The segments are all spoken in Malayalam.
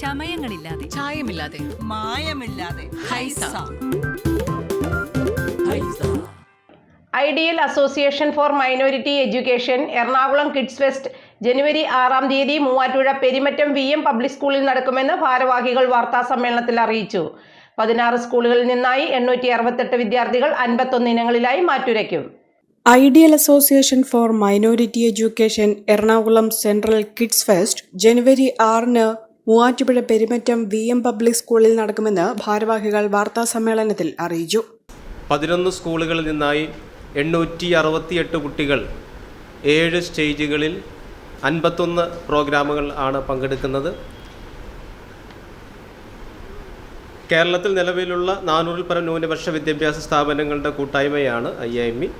ചമയങ്ങളില്ലാതെ. ചായമില്ലാതെ. മായമില്ലാതെ. Haiza. Ideal Association for Minority Education Ernakulam kids fest ജനുവരി ആറാം തീയതി Muvattupuzha Perimattam V M public സ്കൂളിൽ നടക്കുമെന്ന് ഭാരവാഹികൾ വാർത്താ സമ്മേളനത്തിൽ അറിയിച്ചു. പതിനാറ് സ്കൂളുകളിൽ നിന്നായി എണ്ണൂറ്റി അറുപത്തെട്ട് വിദ്യാർത്ഥികൾ അൻപത്തൊന്ന് ഇനങ്ങളിലായി മാറ്റുരയ്ക്കും. Ideal Association for Minority Education Ernakulam central kids fest ജനുവരി ആറിന് Muvattupuzha Perumattam V M public സ്കൂളിൽ നടക്കുമെന്ന് ഭാരവാഹികൾ വാർത്താ സമ്മേളനത്തിൽ അറിയിച്ചു. പതിനൊന്ന് സ്കൂളുകളിൽ നിന്നായി എണ്ണൂറ്റി അറുപത്തിയെട്ട് കുട്ടികൾ ഏഴ് സ്റ്റേജുകളിൽ അൻപത്തൊന്ന് പ്രോഗ്രാമുകൾ ആണ് പങ്കെടുക്കുന്നത്. കേരളത്തിൽ നിലവിലുള്ള നാനൂറിൽ പരം ന്യൂനപക്ഷ വിദ്യാഭ്യാസ സ്ഥാപനങ്ങളുടെ കൂട്ടായ്മയാണ് ഐ എം ഇ.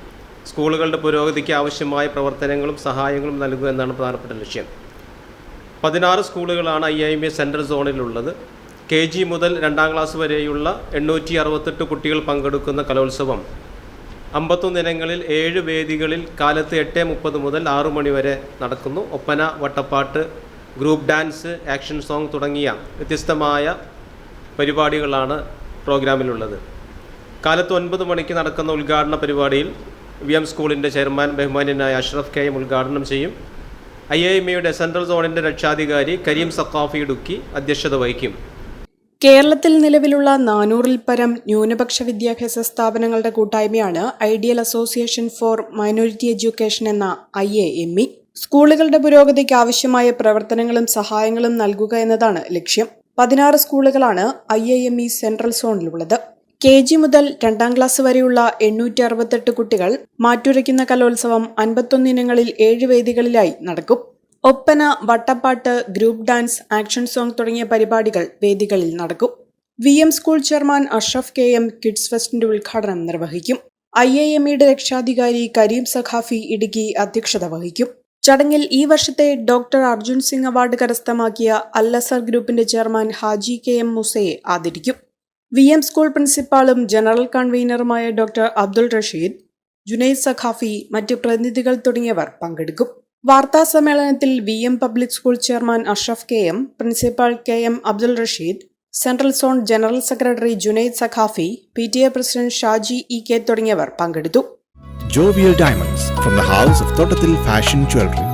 സ്കൂളുകളുടെ പുരോഗതിക്ക് ആവശ്യമായ പ്രവർത്തനങ്ങളും സഹായങ്ങളും നൽകുക എന്നാണ് പ്രധാനപ്പെട്ട ലക്ഷ്യം. പതിനാറ് സ്കൂളുകളാണ് I I M A central സോണിലുള്ളത്. K G മുതൽ രണ്ടാം ക്ലാസ് വരെയുള്ള എണ്ണൂറ്റി അറുപത്തെട്ട് കുട്ടികൾ പങ്കെടുക്കുന്ന കലോത്സവം. അമ്പത്തൊന്ന് ഇനങ്ങളിൽ ഏഴ് വേദികളിൽ കാലത്ത് എട്ട് മുപ്പത് മുതൽ ആറു മണിവരെ നടക്കുന്നു. Oppana Vattappattu group dance action song തുടങ്ങിയ വ്യത്യസ്തമായ പരിപാടികളാണ് പ്രോഗ്രാമിലുള്ളത്. കാലത്ത് ഒൻപത് മണിക്ക് നടക്കുന്ന ഉദ്ഘാടന പരിപാടിയിൽ വി എം സ്കൂളിന്റെ ചെയർമാൻ ബഹുമാന്യനായ അഷ്റഫ് കെ എം ഉദ്ഘാടനം ചെയ്യും. ഐ സെൻട്രൽ സോണിന്റെ രക്ഷാധികാരി കരീം സക്കാഫി ഇടുക്കി അധ്യക്ഷത വഹിക്കും. കേരളത്തിൽ നിലവിലുള്ള നാനൂറിൽ പരം ന്യൂനപക്ഷ വിദ്യാഭ്യാസ സ്ഥാപനങ്ങളുടെ കൂട്ടായ്മയാണ് Ideal Association for Minority Education എന്ന ഐ എ എം ഇ. സ്കൂളുകളുടെ പുരോഗതിക്ക് ആവശ്യമായ പ്രവർത്തനങ്ങളും സഹായങ്ങളും നൽകുക എന്നതാണ് ലക്ഷ്യം. പതിനാറ് സ്കൂളുകളാണ് I A M E central സോണിലുള്ളത്. K G മുതൽ രണ്ടാം ക്ലാസ് വരെയുള്ള എണ്ണൂറ്റി അറുപത്തെട്ട് കുട്ടികൾ മാറ്റുരയ്ക്കുന്ന കലോത്സവം അൻപത്തൊന്ന് ഇനങ്ങളിൽ ഏഴ് വേദികളിലായി നടക്കും. Oppana Vattappattu group dance action song തുടങ്ങിയ പരിപാടികൾ വേദികളിൽ നടക്കും. V M school chairman Ashraf K M kids ഫെസ്റ്റിന്റെ ഉദ്ഘാടനം നിർവഹിക്കും. ഐ എ എം ഇയുടെ രക്ഷാധികാരി കരീം സഖാഫി ഇടുക്കി അധ്യക്ഷത വഹിക്കും. ചടങ്ങിൽ ഈ വർഷത്തെ ഡോക്ടർ അർജുൻ സിംഗ് അവാർഡ് കരസ്ഥമാക്കിയ അല്ലസർ ഗ്രൂപ്പിന്റെ ചെയർമാൻ ഹാജി കെ എം മുസയെ ആദരിക്കും. വി എം സ്കൂൾ പ്രിൻസിപ്പാളും ജനറൽ കൺവീനറുമായ ഡോക്ടർ അബ്ദുൾ റഷീദ് ജുനൈദ് സഖാഫി മറ്റ് പ്രതിനിധികൾ തുടങ്ങിയവർ പങ്കെടുക്കും വാർത്താ സമ്മേളനത്തിൽ V M public school chairman Ashraf K M principal K M Abdul Rasheed central zone general secretary Junaid Saqafi P T A president Shaji E K തുടങ്ങിയവർ പങ്കെടുത്തു Jovial Diamonds from the house of Totatil Fashion Jewelry.